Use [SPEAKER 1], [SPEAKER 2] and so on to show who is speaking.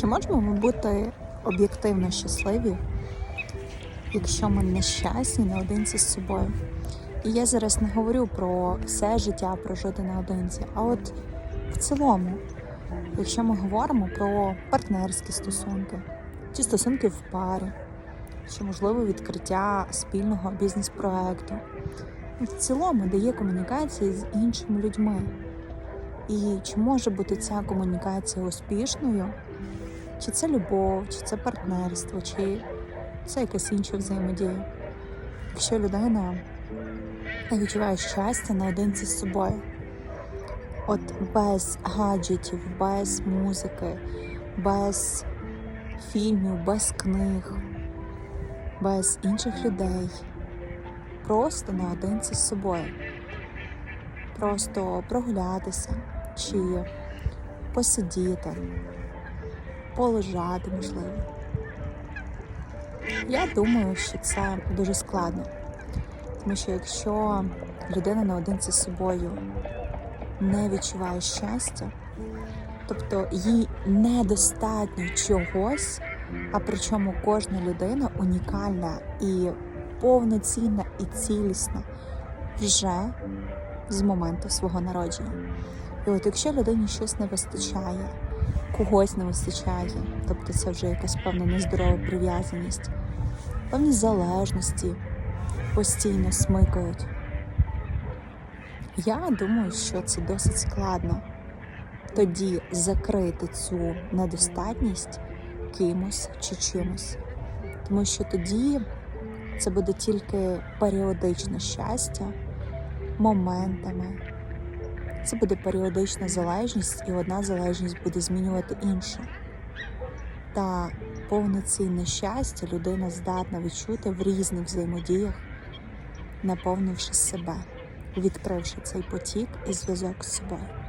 [SPEAKER 1] Чи можемо ми бути об'єктивно щасливі, якщо ми нещасні наодинці з собою? І я зараз не говорю про все життя прожити наодинці, а от в цілому, якщо ми говоримо про партнерські стосунки чи стосунки в парі, чи можливо відкриття спільного бізнес-проекту, в цілому дає комунікації з іншими людьми. І чи може бути ця комунікація успішною? Чи це любов, чи це партнерство, чи це якась інша взаємодія? Якщо людина не відчуває щастя наодинці з собою, от без гаджетів, без музики, без фільмів, без книг, без інших людей, просто наодинці з собою, просто прогулятися чи посидіти полежати, можливо. Я думаю, що це дуже складно. Тому що якщо людина наодинці з собою не відчуває щастя, тобто їй недостатньо чогось, а причому кожна людина унікальна і повноцінна і цілісна вже з моменту свого народження. І от якщо людині щось не вистачає, когось не вистачає, тобто це вже якась певна нездорова прив'язаність, певні залежності постійно смикають. Я думаю, що це досить складно тоді закрити цю недостатність кимось чи чимось. Тому що тоді це буде тільки періодичне щастя, моментами. Це буде періодична залежність, і одна залежність буде змінювати іншу. Та повноцінне щастя людина здатна відчути в різних взаємодіях, наповнивши себе, відкривши цей потік і зв'язок з собою.